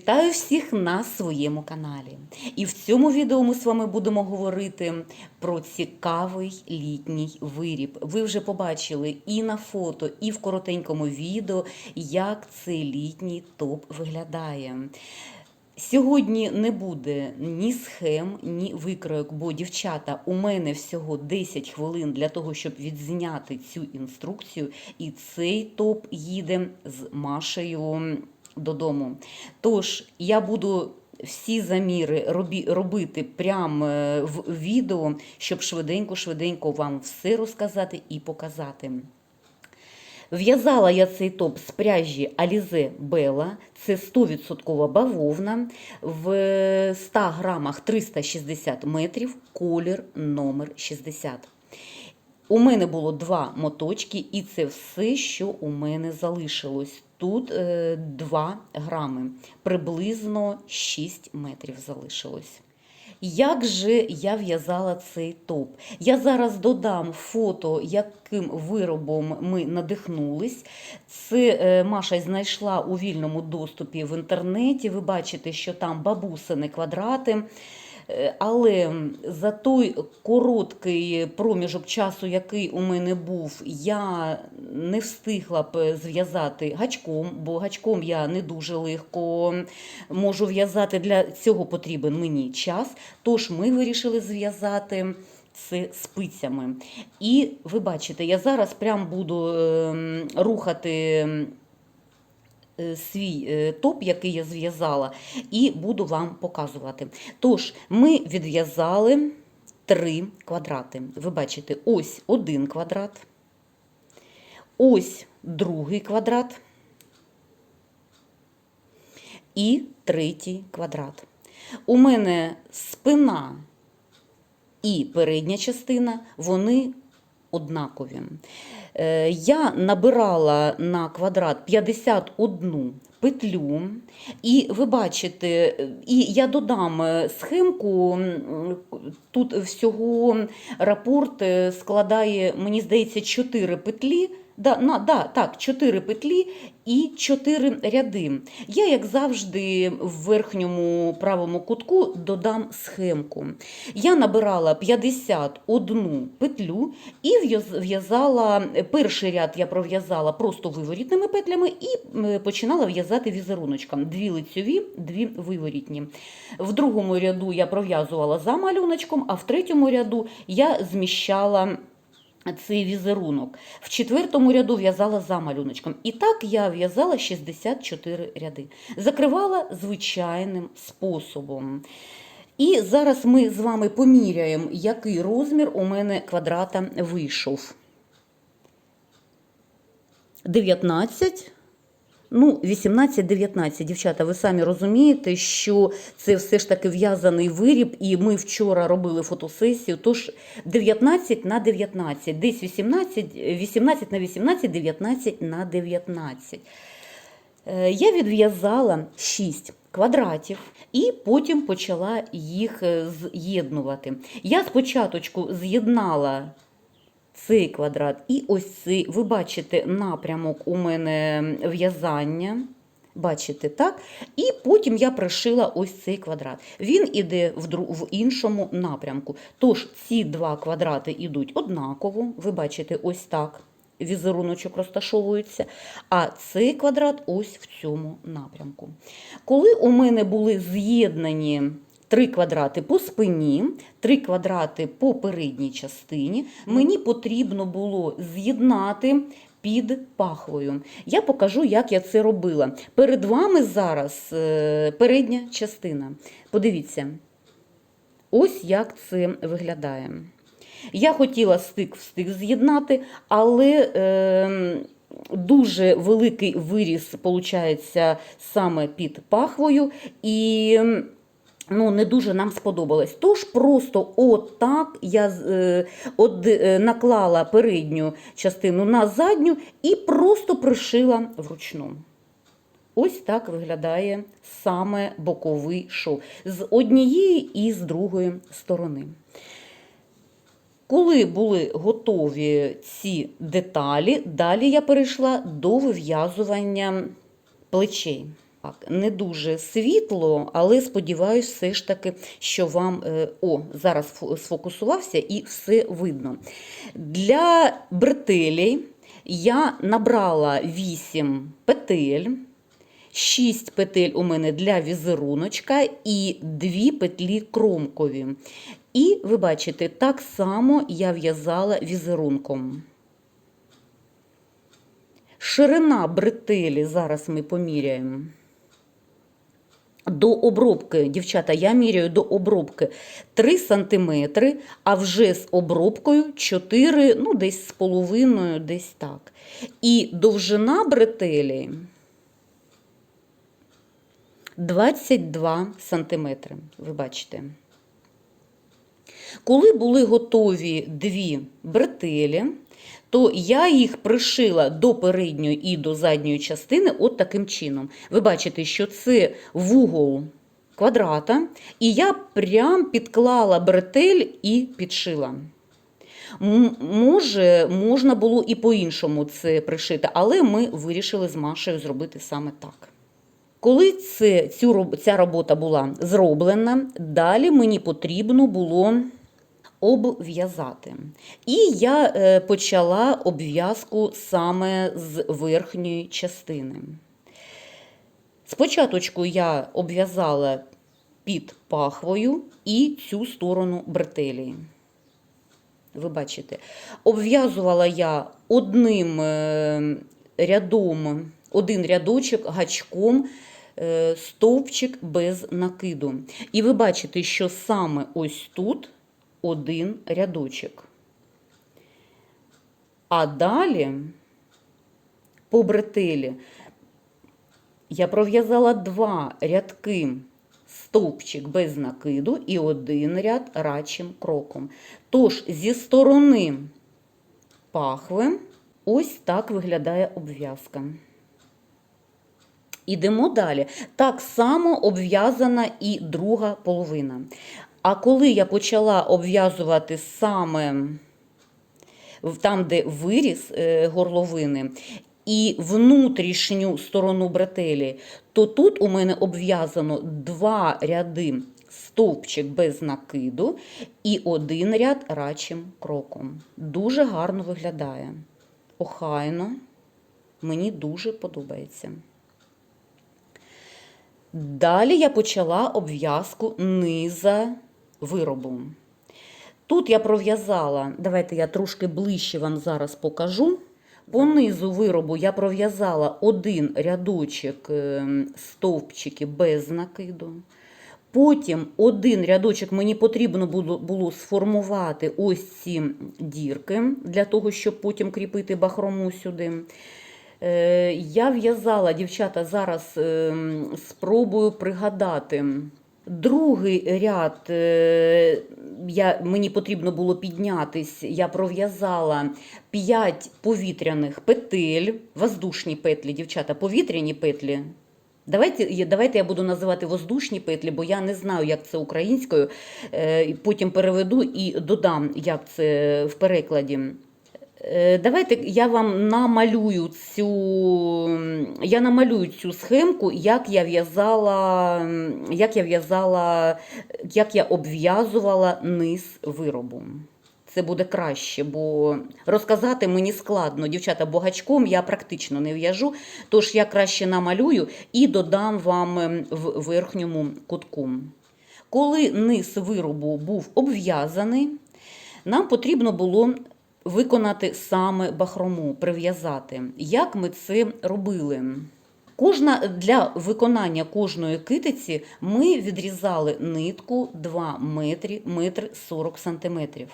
Вітаю всіх на своєму каналі. І в цьому відео ми з вами будемо говорити про цікавий літній виріб. Ви вже побачили і на фото, і в коротенькому відео, як цей літній топ виглядає. Сьогодні не буде ні схем, ні викройок, бо дівчата, у мене всього 10 хвилин для того, щоб відзняти цю інструкцію, і цей топ їде з Машею додому. Тож я буду всі заміри робити прямо е, в відео, щоб швиденько-швиденько вам все розказати і показати. В'язала я цей топ з пряжі Alize Bella. Це 100% бавовна в 100 грамах 360 метрів, колір номер 60. У мене було два моточки, і це все, що у мене залишилось. Тут е, 2 грами, приблизно 6 метрів залишилось. Як же я в'язала цей топ? Я зараз додам фото, яким виробом ми надихнулись. Це е, Маша знайшла у вільному доступі в інтернеті. Ви бачите, що там бабусини квадрати. Е, Але за той короткий проміжок часу, який у мене був, я не встигла б зв'язати гачком, бо гачком я не дуже легко можу в'язати. Для цього потрібен мені час. Тож ми вирішили зв'язати. Це спицями. І ви бачите, я зараз прям буду е, рухати свій е, топ, який я зв'язала, і буду вам показувати. Тож, ми відв'язали три квадрати. Ви бачите, ось один квадрат, ось другий квадрат і третій квадрат. У мене спина і передня частина, вони однакові. Е, Я набирала на квадрат 51 петлю, і ви бачите, і я додам е, схемку. Тут всього рапорт е, складає, мені здається, 4 петлі. Да, на, да, так, 4 петлі і 4 ряди. Я, як завжди, в верхньому правому кутку додам схемку. Я набирала 51 петлю і в'язала перший ряд я пров'язала просто виворітними петлями і починала в'язати візеруночком. Дві лицьові, дві виворітні. В другому ряду я пров'язувала за малюночком, а в третьому ряду я зміщала цей візерунок. В четвертому ряду в'язала за малюночком. І так я в'язала 64 ряди. Закривала звичайним способом. І зараз ми з вами поміряємо, який розмір у мене квадрата вийшов. 19. Ну, 18-19, дівчата, ви самі розумієте, що це все ж таки в'язаний виріб, і ми вчора робили фотосесію. Тож 19 на 19, десь 18, 18 на 18, 19 на 19. Е, Я відв'язала 6 квадратів і потім почала їх е, з'єднувати. Я спочатку з'єднала цей квадрат і ось цей. Ви бачите напрямок у мене в'язання. Бачите, так? І потім я пришила ось цей квадрат. Він іде в, іншому напрямку. Тож ці два квадрати йдуть однаково. Ви бачите, ось так. Візеруночок розташовується, а цей квадрат ось в цьому напрямку. Коли у мене були з'єднані три квадрати по спині, три квадрати по передній частині, мені потрібно було з'єднати під пахвою. Я покажу, як я це робила. Перед вами зараз е, передня частина. Подивіться, ось як це виглядає. Я хотіла стик в стик з'єднати, але е, дуже великий виріс, виходить, саме під пахвою. І ну, не дуже нам сподобалось. Тож просто отак я е, от, е, наклала передню частину на задню і просто пришила вручну. Ось так виглядає саме боковий шов з однієї і з другої сторони. Коли були готові ці деталі, далі я перейшла до вив'язування плечей. Не дуже світло, але сподіваюся, все ж таки, що вам е, о, зараз сфокусувався і все видно. Для бретелей я набрала 8 петель. 6 петель у мене для візеруночка і 2 петлі кромкові. І ви бачите, так само я в'язала візерунком. Ширина бретелі зараз ми поміряємо. До обробки, дівчата, я міряю до обробки 3 см, а вже з обробкою 4, ну десь з половиною, десь так. І довжина бретелі 22 см, ви бачите. Коли були готові дві бретелі, то я їх пришила до передньої і до задньої частини от таким чином. Ви бачите, що це вугол квадрата, і я прям підклала бретель і підшила. Може, можна було і по-іншому це пришити, але ми вирішили з Машею зробити саме так. Коли це, цю, ця робота була зроблена, далі мені потрібно було обв'язати. І я е, почала обв'язку саме з верхньої частини. Спочатку я обв'язала під пахвою і цю сторону бретелі. Ви бачите, обв'язувала я одним е, рядом, один рядочок гачком, е, стовпчик без накиду. І ви бачите, що саме ось тут один рядочок. А далі по бретелі я пров'язала два рядки стовпчик без накиду і один ряд рачим кроком. Тож зі сторони пахви ось так виглядає обв'язка. Ідемо далі. Так само обв'язана і друга половина. А коли я почала обв'язувати саме там, де виріс е, горловини, і внутрішню сторону бретелі, то тут у мене обв'язано два ряди стовпчик без накиду і один ряд рачим кроком. Дуже гарно виглядає. Охайно, мені дуже подобається. Далі я почала обв'язку низа виробу. Тут я пров'язала, давайте я трошки ближче вам зараз покажу. По низу виробу я пров'язала один рядочок е, стовпчики без накиду. Потім один рядочок мені потрібно було, сформувати ось ці дірки для того, щоб потім кріпити бахрому сюди. Е, Я в'язала, дівчата, зараз е, спробую пригадати. Другий ряд е, я, мені потрібно було піднятись. Я пров'язала 5 повітряних петель, воздушні петлі, дівчата, повітряні петлі. Давайте, давайте я буду називати воздушні петлі, бо я не знаю, як це українською. Е, Потім переведу і додам, як це в перекладі. Е, Давайте я вам намалюю цю, я намалюю цю схемку, як я в'язала, як я в'язала, як я обв'язувала низ виробу. Це буде краще, бо розказати мені складно. Дівчата, бо гачком я практично не в'яжу, тож я краще намалюю і додам вам в верхньому кутку. Коли низ виробу був обв'язаний, нам потрібно було виконати саме бахрому, прив'язати. Як ми це робили? Кожна, для виконання кожної китиці ми відрізали нитку 2 метри, метр 40 сантиметрів.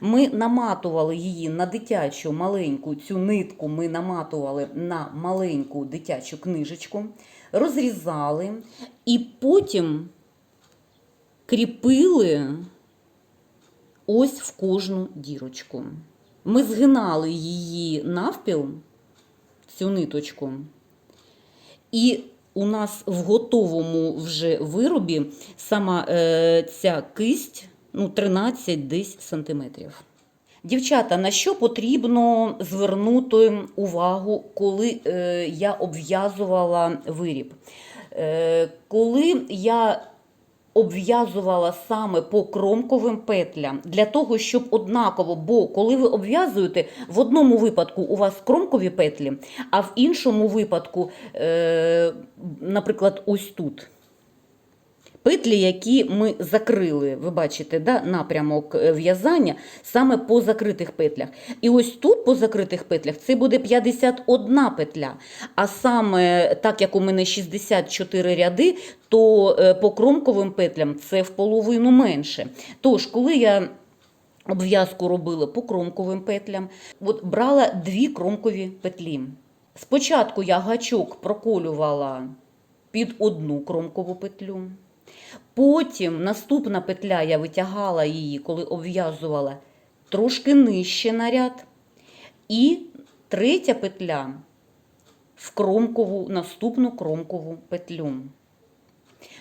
Ми наматували її на дитячу маленьку, цю нитку ми наматували на маленьку дитячу книжечку, розрізали і потім кріпили ось в кожну дірочку. Ми згинали її навпіл, цю ниточку, і у нас в готовому вже виробі сама е, ця кисть ну, 13 десь сантиметрів. Дівчата, на що потрібно звернути увагу, коли е, я обв'язувала виріб? Е, Коли я обв'язувала саме по кромковим петлям для того, щоб однаково, бо коли ви обв'язуєте, в одному випадку у вас кромкові петлі, а в іншому випадку, е, наприклад, ось тут. Петлі, які ми закрили, ви бачите, да, напрямок е, в'язання саме по закритих петлях. І ось тут по закритих петлях це буде 51 петля. А саме так як у мене 64 ряди, то е, по кромковим петлям це в половину менше. Тож, коли я обв'язку робила по кромковим петлям, от брала дві кромкові петлі. Спочатку я гачок проколювала під одну кромкову петлю. Потім наступна петля я витягала її, коли обв'язувала трошки нижче на ряд. І третя петля в кромкову, наступну кромкову петлю.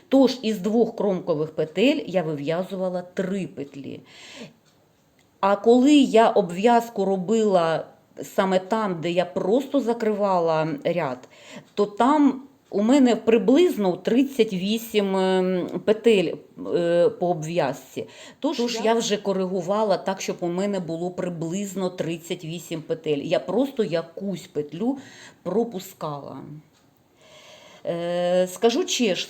Тож із двох кромкових петель я вив'язувала три петлі. А коли я обв'язку робила саме там, де я просто закривала ряд, то там у мене приблизно 38 ем, петель е, по обв'язці. Тож, Тож я вже коригувала так, щоб у мене було приблизно 38 петель. Я просто якусь петлю пропускала. Е, Скажу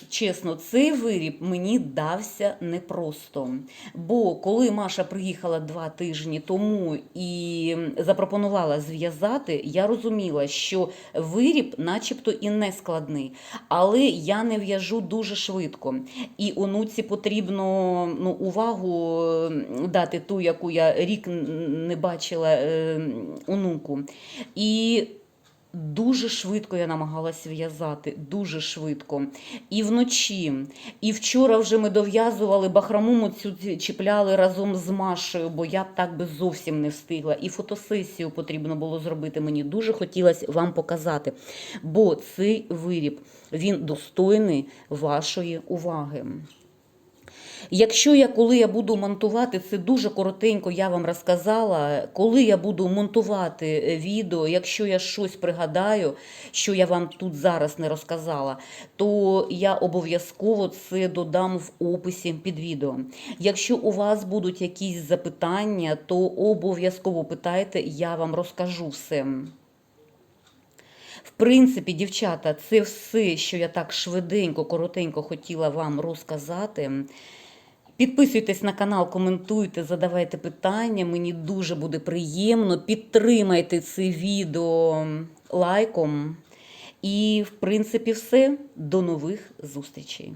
чесно, цей виріб мені дався непросто. Бо коли Маша приїхала два тижні тому і запропонувала зв'язати, я розуміла, що виріб, начебто, і не складний, але я не в'яжу дуже швидко. І онуці потрібно ну, увагу дати ту, яку я рік не бачила е, онуку. І Дуже швидко я намагалась в'язати, дуже швидко. І вночі, і вчора вже ми дов'язували бахраму, цю чіпляли разом з Машею, бо я так би зовсім не встигла. І фотосесію потрібно було зробити. Мені дуже хотілося вам показати. Бо цей виріб він достойний вашої уваги. Якщо я, коли я буду монтувати, це дуже коротенько, я вам розказала. Коли я буду монтувати е, відео, якщо я щось пригадаю, що я вам тут зараз не розказала, то я обов'язково це додам в описі під відео. Якщо у вас будуть якісь запитання, то обов'язково питайте, я вам розкажу все. В принципі, дівчата, це все, що я так швиденько, коротенько хотіла вам розказати. Підписуйтесь на канал, коментуйте, задавайте питання. Мені дуже буде приємно. Підтримайте це відео лайком. І, в принципі, все. До нових зустрічей.